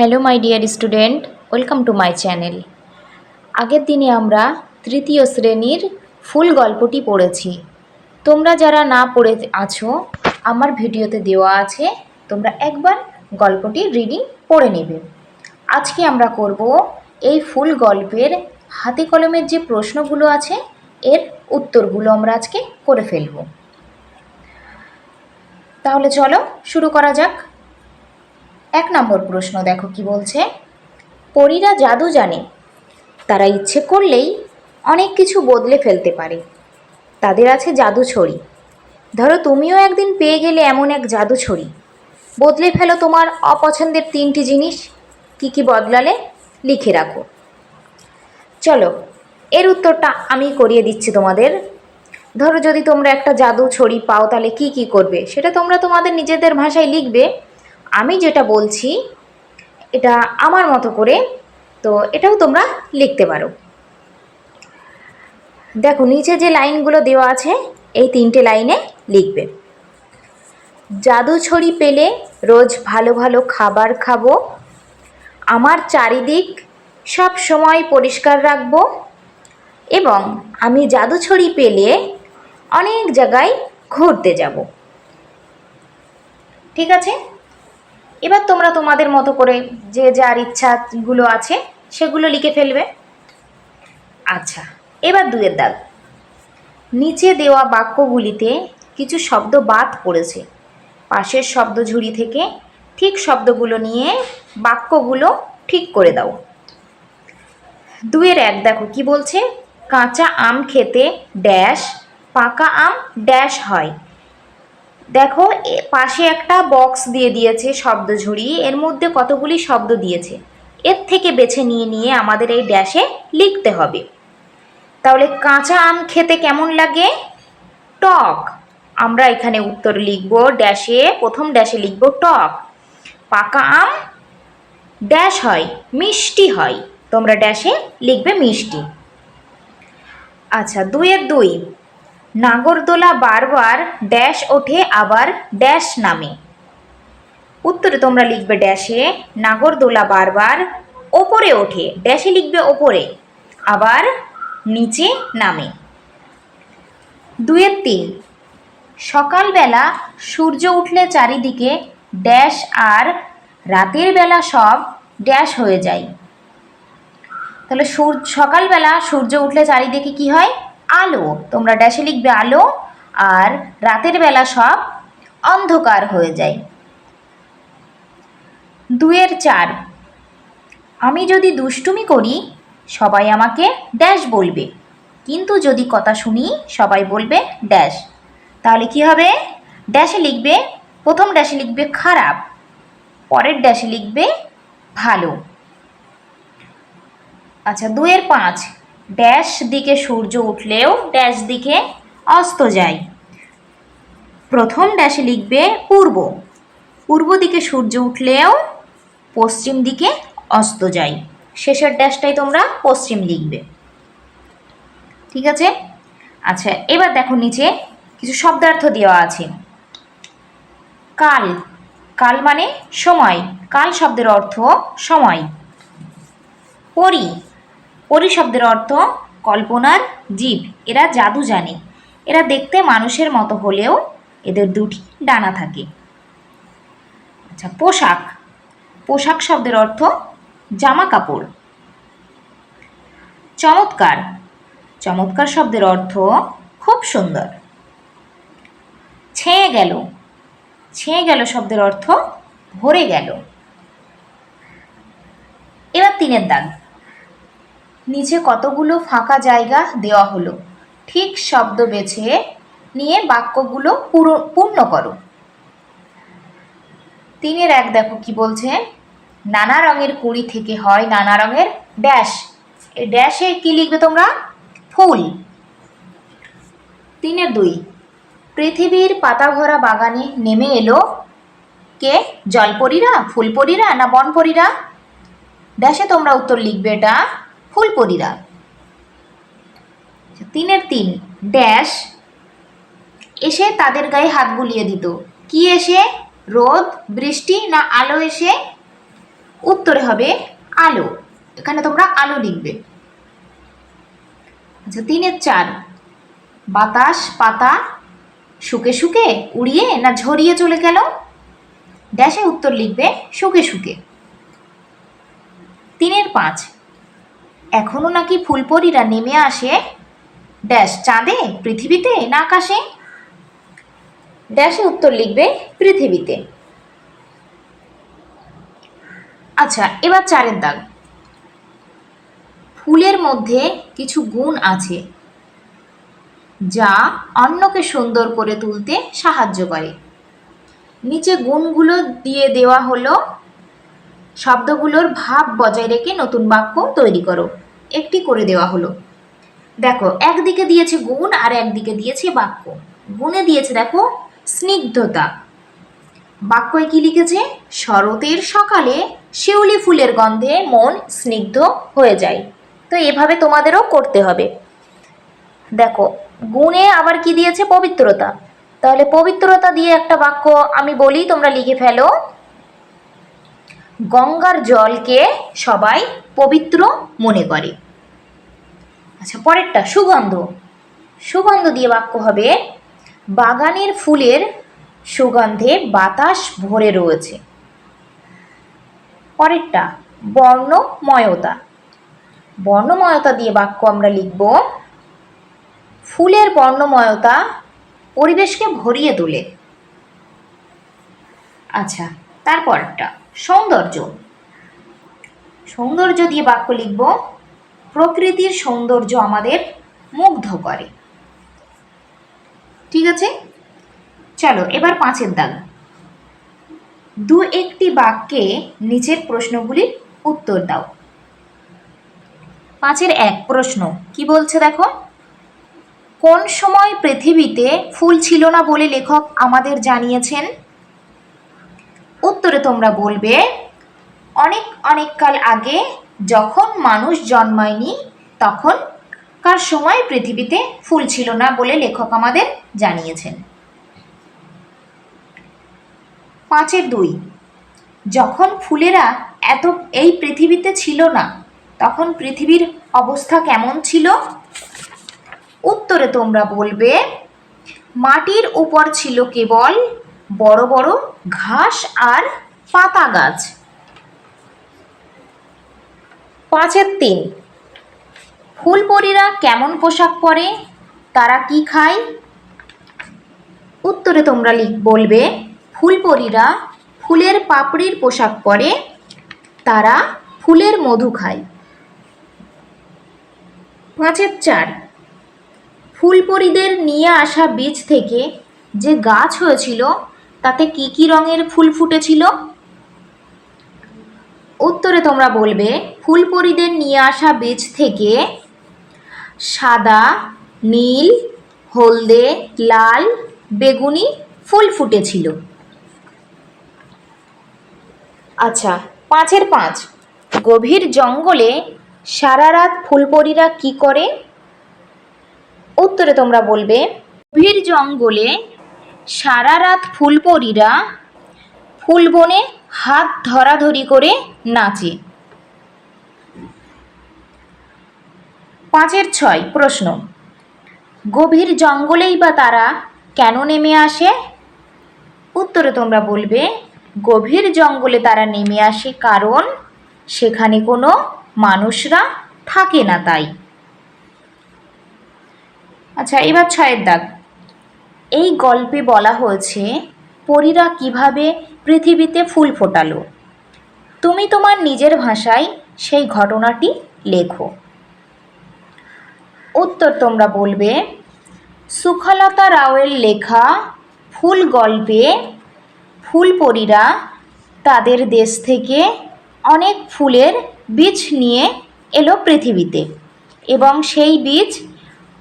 Hello my dear student welcome to my channel আগের দিনে আমরা তৃতীয় শ্রেণির ফুল গল্পটি পড়েছি। তোমরা যারা না পড়ে আছো, আমার ভিডিওতে দেওয়া আছে, তোমরা একবার গল্পটি রিডিং পড়ে নেবে। আজকে আমরা করব এই ফুল গল্পের হাতে কলমের যে প্রশ্নগুলো আছে, এর উত্তরগুলো আমরা আজকে করে ফেলব। তাহলে চলো, শুরু করা যাক। এক নম্বর প্রশ্ন, দেখো কি বলছে। পরীরা জাদু জানে, তারা ইচ্ছে করলেই অনেক কিছু বদলে ফেলতে পারে। তাদের আছে জাদু ছড়ি। ধরো তুমিও একদিন পেয়ে গেলে এমন এক জাদু ছড়ি। বদলে ফেলো তোমার অপছন্দের তিনটি জিনিস, কি কি বদলালে লিখে রাখো। চলো, এর উত্তরটা আমি করিয়ে দিচ্ছি তোমাদের। ধরো যদি তোমরা একটা জাদু ছড়ি পাও, তাহলে কি কি করবে? সেটা তোমরা তোমাদের নিজেদের ভাষায় লিখবে। আমি যেটা বলছি, এটা আমার মতো করে, তো এটাও তোমরা লিখতে পারো। দেখো, নিচে যে লাইনগুলো দেওয়া আছে, এই তিনটে লাইনে লিখবে। জাদু ছড়ি পেলে রোজ ভালো ভালো খাবার খাব। আমার চারিদিক সব সময় পরিষ্কার রাখব। এবং আমি জাদু ছড়ি পেলে অনেক জায়গায় ঘুরতে যাব। ঠিক আছে? এবার তোমরা তোমাদের মতো করে যে যার ইচ্ছাগুলো আছে, সেগুলো লিখে ফেলবে। আচ্ছা এবার দুয়ের দাগ। নিচে দেওয়া বাক্যগুলিতে কিছু শব্দ বাদ পড়েছে। পাশের শব্দ ঝুড়ি থেকে ঠিক শব্দগুলো নিয়ে বাক্যগুলো ঠিক করে দাও। দুয়ের এক দেখো, কি বলছে? কাঁচা আম খেতে ড্যাশ, পাকা আম ড্যাশ হয়। দেখো পাশে একটা বক্স দিয়ে দিয়েছে শব্দ ঝুড়ি এর মধ্যে কতগুলি শব্দ দিয়েছে। এর থেকে বেছে নিয়ে নিয়ে আমাদের এই ড্যাশে লিখতে হবে। তাহলে কাঁচা আম খেতে কেমন লাগে? টক। আমরা এখানে উত্তর লিখব ড্যাশে প্রথম ড্যাশে লিখব টক। পাকা আম? ড্যাশ হয়, মিষ্টি হয়। তোমরা ড্যাশে লিখবে মিষ্টি। আচ্ছা দুইয়ের দুই। নাগরদোলা বারবার ড্যাশ ওঠে, আবার ড্যাশ নামে। উত্তরে তোমরা লিখবে ড্যাশে, নাগরদোলা বারবার ওপরে ওঠে, ড্যাশে লিখবে ওপরে, আবার নিচে নামে। দুয়ের তিন, সকালবেলা সূর্য উঠলে চারিদিকে ড্যাশ আর রাতের বেলা সব ড্যাশ হয়ে যায়। তাহলে সূর্য, সকালবেলা সূর্য উঠলে চারিদিকে কি হয়? আলো, তোমরা ড্যাশে লিখবে আলো আর রাতের বেলা সব অন্ধকার হয়ে যায়। দুয়ের চার, আমি যদি দুষ্টুমি করি, সবাই আমাকে ড্যাশ বলবে। কিন্তু যদি কথা শুনি, সবাই বলবে ড্যাশ। তাহলে কি হবে? ড্যাশে লিখবে, প্রথম ড্যাশে লিখবে খারাপ, পরের ড্যাশে লিখবে ভালো। আচ্ছা দুয়ের পাঁচ ড্যাশ দিকে সূর্য উঠলেও ড্যাশ দিকে অস্ত যায়। প্রথম ড্যাশে লিখবে পূর্ব। পূর্ব দিকে সূর্য উঠলেও পশ্চিম দিকে অস্ত যায়। শেষের ড্যাশটাই তোমরা পশ্চিম লিখবে। ঠিক আছে? আচ্ছা এবার দেখো নিচে কিছু শব্দার্থ দেওয়া আছে। কাল। কাল মানে সময়। কাল শব্দের অর্থ সময়। পরি। পরি শব্দের অর্থ কল্পনার জীব। এরা জাদু জানে। এরা দেখতে মানুষের মতো হলেও এদের দুটি ডানা থাকে। আচ্ছা পোশাক। পোশাক শব্দের অর্থ জামা কাপড়। চমৎকার। চমৎকার শব্দের অর্থ খুব সুন্দর। ছেঁয়ে গেল। ছেঁয়ে গেল শব্দের অর্থ ভরে গেল। এবার তিনের দাগ। নিচে কতগুলো ফাঁকা জায়গা দেওয়া হলো? ঠিক শব্দ বেছে নিয়ে বাক্যগুলো পুরো, পূর্ণ করো। তিনের এক দেখো কি বলছে? নানা রঙের কুড়ি থেকে হয় নানা রঙের ড্যাশ। ড্যাশে কি লিখবে তোমরা? ফুল। তিনের দুই, পৃথিবীর পাতা ভরা বাগানে নেমে এলো কে? জলপরীরা, ফুলপরীরা না বনপরীরা? ড্যাশে তোমরা উত্তর লিখবে এটা ফুলপরীরা তিনের তিন, ড্যাশ এসে তাদের গায়ে হাত বুলিয়ে দিত। কি এসে? রোদ, বৃষ্টি না আলো এসে? উত্তরে হবে আলো। এখানে তোমরা আলো লিখবে। আচ্ছা তিনের চার, বাতাস, পাতা শুকে শুকে উড়িয়ে না ঝরিয়ে চলে গেল? ড্যাশে উত্তর লিখবে, শুকে শুকে। তিনের পাঁচ এখনও নাকি ফুলপরীরা নেমে আসে? ড্যাশ চাঁদে? পৃথিবীতে? না আকাশে? ড্যাশে উত্তর লিখবে, পৃথিবীতে। আচ্ছা এবার চারের দাগ। ফুলের মধ্যে কিছু গুণ আছে, যা অন্যকে সুন্দর করে তুলতে সাহায্য করে। নিচে গুণগুলো দিয়ে দেওয়া হলো শব্দগুলোর ভাব বজায় রেখে নতুন বাক্য তৈরি করো। একটি করে দেওয়া হলো। দেখো, একদিকে দিয়েছে গুণ আর একদিকে দিয়েছে বাক্য। গুণে দিয়েছে, দেখো, স্নিগ্ধতা। বাক্যে কি লিখেছে? শরতের সকালে শিউলি ফুলের গন্ধে মন স্নিগ্ধ হয়ে যায়। তো এভাবে তোমাদেরও করতে হবে। দেখো, গুণে আবার কি দিয়েছে? পবিত্রতা। তাহলে পবিত্রতা দিয়ে একটা বাক্য আমি বলি, তোমরা লিখে ফেলো। গঙ্গার জলকে সবাই পবিত্র মনে করে। আচ্ছা পরেরটা, সুগন্ধ। সুগন্ধ দিয়ে বাক্য হবে, বাগানের ফুলের সুগন্ধে বাতাস ভরে রয়েছে। পরেরটা, বর্ণময়তা। বর্ণময়তা দিয়ে বাক্য আমরা লিখব, ফুলের বর্ণময়তা পরিবেশকে ভরিয়ে তোলে। আচ্ছা তারপরটা সৌন্দর্য। সৌন্দর্য দিয়ে বাক্য লিখব, প্রকৃতির সৌন্দর্য আমাদের মুগ্ধ করে। ঠিক আছে? চলো, এবার পাঁচের দাগ। দু একটি বাক্যে নিচের প্রশ্নগুলির উত্তর দাও। পাঁচের এক প্রশ্ন, কি বলছে দেখো? কোন সময় পৃথিবীতে ফুল ছিল না বলে লেখক আমাদের জানিয়েছেন? উত্তরে তোমরা বলবে, অনেক অনেক কাল আগে যখন মানুষ জন্মায়নি, তখন কার সময় পৃথিবীতে ফুল ছিল না বলে লেখক আমাদের জানিয়েছেন। পাঁচের দুই, যখন ফুলেরা এত, এই পৃথিবীতে ছিল না, তখন পৃথিবীর অবস্থা কেমন ছিল? উত্তরে তোমরা বলবে, মাটির উপর ছিল কেবল বড় বড় ঘাস আর পাতা গাছ। পাঁচের তিন, ফুলপরীরা কেমন পোশাক পরে, তারা কি খায়? উত্তরে তোমরা বলবে, ফুলপরীরা ফুলের পাপড়ির পোশাক পরে, তারা ফুলের মধু খায়। পাঁচের চার, ফুলপরীদের নিয়ে আসা বীজ থেকে যে গাছ হয়েছিল তাতে কি কি রঙের ফুল ফুটেছিল? উত্তরে তোমরা বলবে, ফুলপরীদের নিয়ে আসা বীজ থেকে সাদা, নীল, হলদে, লাল, বেগুনি ফুল ফুটেছিল। আচ্ছা পাঁচের পাঁচ। গভীর জঙ্গলে সারা রাত ফুলপরীরা কি করে? উত্তরে তোমরা বলবে, গভীর জঙ্গলে সারা রাত ফুলপরীরা ফুল বনে হাত ধরাধরি করে নাচে। পাঁচের ছয়, প্রশ্ন। গভীর জঙ্গলেই বা তারা কেন নেমে আসে? উত্তরে তোমরা বলবে, গভীর জঙ্গলে তারা নেমে আসে কারণ সেখানে কোনো মানুষরা থাকে না তাই। আচ্ছা এবার ছয়ের দাগ। এই গল্পে বলা হয়েছে, পরীরা কীভাবে পৃথিবীতে ফুল ফোটালো। তুমি তোমার নিজের ভাষায় সেই ঘটনাটি লেখো। উত্তর তোমরা বলবে, সুখলতা রাওয়ের লেখা ফুল গল্পে ফুলপরীরা তাদের দেশ থেকে অনেক ফুলের বীজ নিয়ে এলো পৃথিবীতে এবং সেই বীজ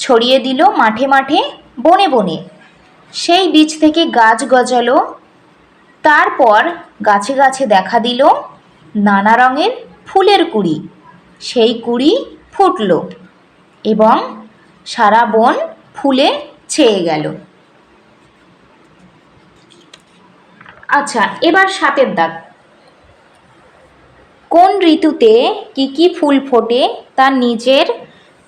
ছড়িয়ে দিল মাঠে মাঠে বনে বনে। সেই বীজ থেকে গাছ গজালো, তারপর গাছে গাছে দেখা দিল নানা রঙের ফুলের কুড়ি। সেই কুড়ি ফুটলো এবং সারা বন ফুলে ছেয়ে গেল। আচ্ছা এবার সাতের দাগ। কোন ঋতুতে কি কি ফুল ফোটে তা নিজের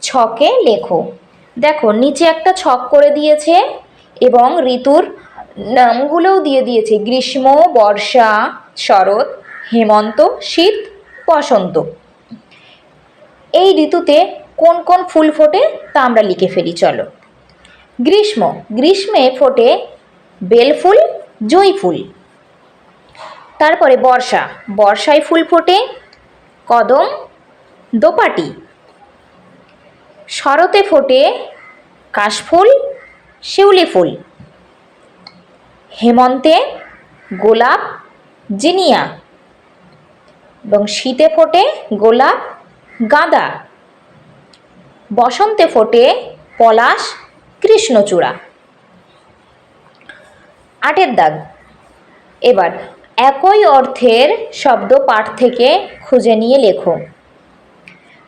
ছকে লেখো। দেখো, নিচে একটা ছক করে দিয়েছে এবং ঋতুর নামগুলোও দিয়ে দিয়েছে। গ্রীষ্ম, বর্ষা, শরৎ, হেমন্ত, শীত, বসন্ত। এই ঋতুতে কোন কোন ফুল ফোটে তা আমরা লিখে ফেলি, চলো। গ্রীষ্ম। গ্রীষ্মে ফোটে বেলফুল জুঁই ফুল। তারপরে বর্ষা। বর্ষায় ফুল ফোটে কদম, দোপাটি। শরতে ফোটে কাশফুল শিউলি ফুল। হেমন্তে, গোলাপ, জিনিয়া। এবং শীতে ফোটে গোলাপ, গাঁদা। বসন্তে ফোটে পলাশ, কৃষ্ণচূড়া। আটের দাগ। এবার একই অর্থের শব্দ পাঠ থেকে খুঁজে নিয়ে লেখো।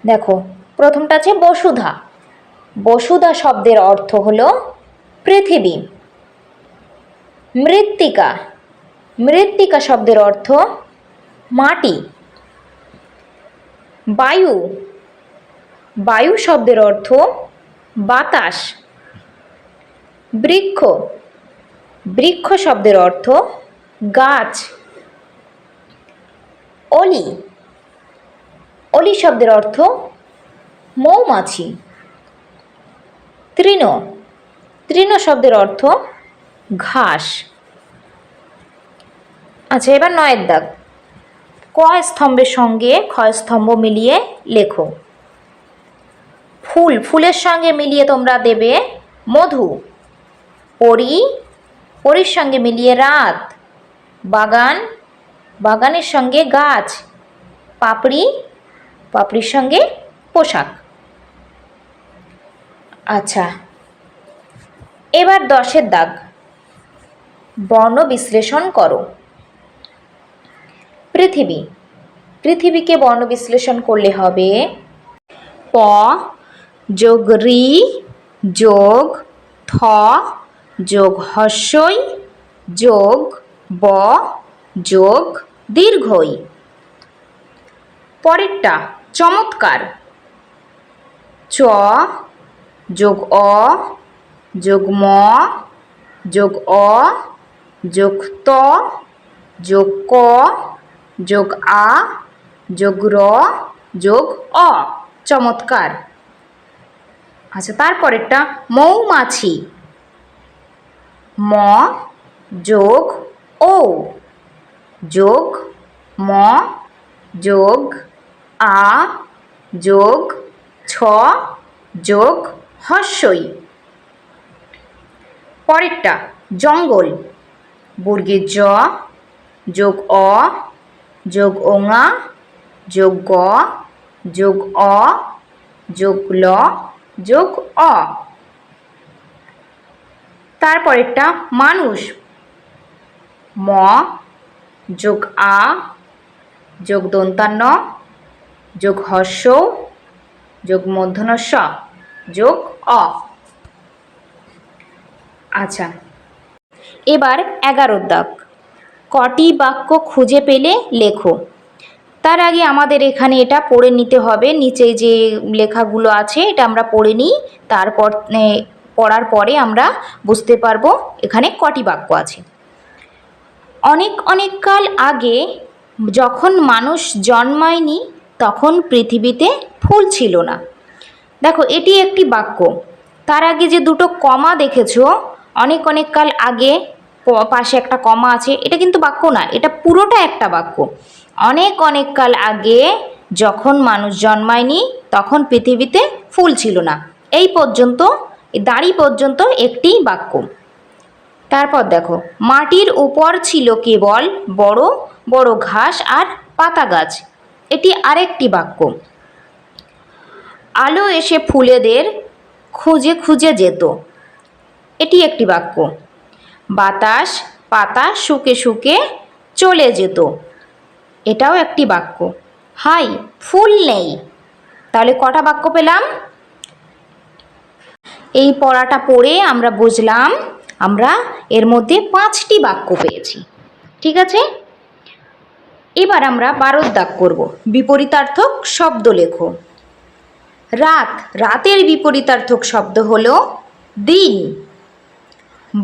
দেখো, প্রথমটা আছে বসুধা। বসুধা শব্দের অর্থ হলো পৃথিবী। মৃত্তিকা। মৃত্তিকা শব্দের অর্থ মাটি। বায়ু। বায়ু শব্দের অর্থ বাতাস। বৃক্ষ। বৃক্ষ শব্দের অর্থ গাছ। অলি। অলি শব্দের অর্থ মৌমাছি। তৃণ। তৃণ শব্দের অর্থ ঘাস। আচ্ছা এবার নয়ের দাগ। ক স্তম্ভের সঙ্গে ক্ষয় স্তম্ভ মিলিয়ে লেখো। ফুল, ফুলের সঙ্গে মিলিয়ে তোমরা দেবে মধু। পরি, পরির সঙ্গে মিলিয়ে রাত। বাগান, বাগানের সঙ্গে গাছ। পাপড়ি, পাপড়ির সঙ্গে পোশাক। আচ্ছা এবার দশের দাগ। বর্ণ বিশ্লেষণ করো। পৃথিবী। পৃথিবীকে বর্ণ বিশ্লেষণ করলে হবে প যোগ রি যোগ থ যোগ হস্যই যোগ ব যোগ দীর্ঘই। পরেরটা চমৎকার। চ যোগ অ যোগ ম যোগ অ, যোগ ত, যোগ ক, যোগ আ, যোগ র, যোগ অ। চমৎকার। আচ্ছা তারপরেরটা মৌমাছি। ম, যোগ ও যোগ ম, যোগ আ, যোগ ছ, যোগ হস্যই। পরেরটা, জঙ্গল। বর্গের জ যোগ অ, যোগ ওঙা যোগ গ, যোগ অ, যোগ ল, যোগ অ। তারপরেরটা, মানুষ। ম যোগ আ, যোগ দন্তান্ন, যোগ হর্ষ, যোগ মধ্যনস্ব যোগ অ। আচ্ছা। এবার এগারো দাগ। কটি বাক্য খুঁজে পেলে লেখো। তার আগে আমাদের এখানে এটা পড়ে নিতে হবে। নিচে যে লেখাগুলো আছে, এটা আমরা পড়ে নিই। তারপর পড়ার পরে আমরা বুঝতে পারব এখানে কটি বাক্য আছে। অনেক অনেক কাল আগে যখন মানুষ জন্মায়নি, তখন পৃথিবীতে ফুল ছিল না। দেখো, এটি একটি বাক্য। তার আগে যে দুটো কমা দেখেছ অনেক অনেক কাল আগে পাশে একটা কমা আছে, এটা কিন্তু বাক্য না, এটা পুরোটা একটা বাক্য। অনেক অনেক কাল আগে যখন মানুষ জন্মায়নি, তখন পৃথিবীতে ফুল ছিল না। এই পর্যন্ত দাড়ি পর্যন্ত একটি বাক্য। তারপর দেখো, মাটির উপর ছিল কেবল বড় বড় ঘাস আর পাতা গাছ। এটি আরেকটি বাক্য। আলো এসে ফুলেদের খুঁজে খুঁজে যেত। এটি একটি বাক্য। বাতাস পাতা শুকে শুকে চলে যেত। এটাও একটি বাক্য। হাই, ফুল নেই। তাহলে কটা বাক্য পেলাম? এই পড়াটা পড়ে আমরা বুঝলাম, আমরা এর মধ্যে পাঁচটি বাক্য পেয়েছি। ঠিক আছে? এবার আমরা বারোর দাগ করব। বিপরীতার্থক শব্দ লেখো। রাত। রাতের বিপরীতার্থক শব্দ হলো দিন।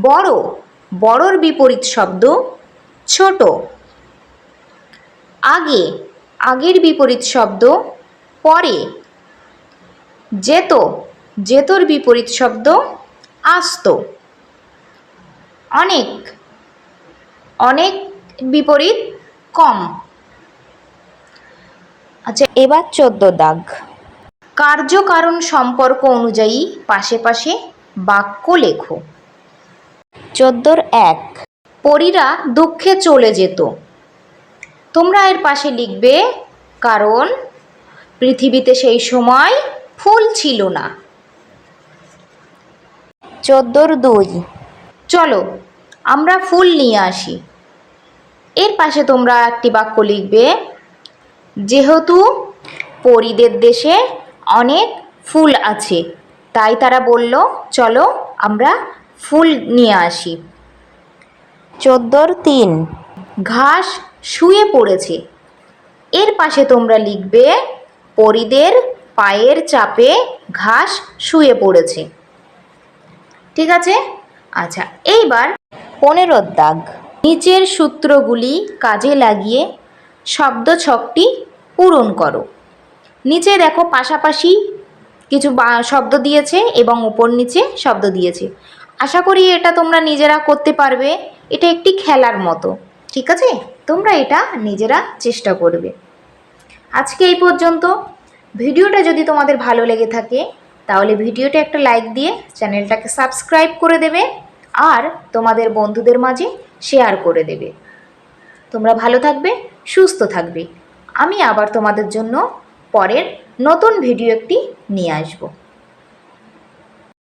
বড়, বড়র বিপরীত শব্দ ছোট। আগে, আগের বিপরীত শব্দ পরে। যেত, যেতর বিপরীত শব্দ আস্ত। অনেক অনেক বিপরীত কম। আচ্ছা এবার চোদ্দ দাগ। কার্যকারণ সম্পর্ক অনুযায়ী পাশে পাশে বাক্য লেখো। চোদ্দোর এক। পরীরা দুঃখে চলে যেত। তোমরা এর পাশে লিখবে, কারণ পৃথিবীতে সেই সময় ফুল ছিল না। চোদ্দোর দুই। চলো, আমরা ফুল নিয়ে আসি। এর পাশে তোমরা একটি বাক্য লিখবে, যেহেতু পরীদের দেশে অনেক ফুল আছে, তাই তারা বলল, চলো আমরা ফুল নিয়ে আসি। চোদ্দোর তিন। ঘাস শুয়ে পড়েছে। এর পাশে তোমরা লিখবে, পরীদের পায়ের চাপে ঘাস শুয়ে পড়েছে। ঠিক আছে? আচ্ছা এইবার পনেরোর দাগ। নিচের সূত্রগুলি কাজে লাগিয়ে শব্দ ছকটি পূরণ করো। নিচে দেখো পাশাপাশি কিছু বা- শব্দ দিয়েছে এবং উপর নিচে শব্দ দিয়েছে। আশা করি এটা তোমরা নিজেরা করতে পারবে। এটা একটি খেলার মতো, ঠিক আছে? তোমরা এটা নিজেরা চেষ্টা করবে। আজকে এই পর্যন্ত। ভিডিওটা যদি তোমাদের ভালো লেগে থাকে, তাহলে ভিডিওটা একটা লাইক দিয়ে চ্যানেলটাকে সাবস্ক্রাইব করে দেবে আর তোমাদের বন্ধুদের মাঝে শেয়ার করে দেবে। তোমরা ভালো থাকবে, সুস্থ থাকবে। আমি আবার তোমাদের জন্য পরের নতুন ভিডিও একটি নিয়ে আসব।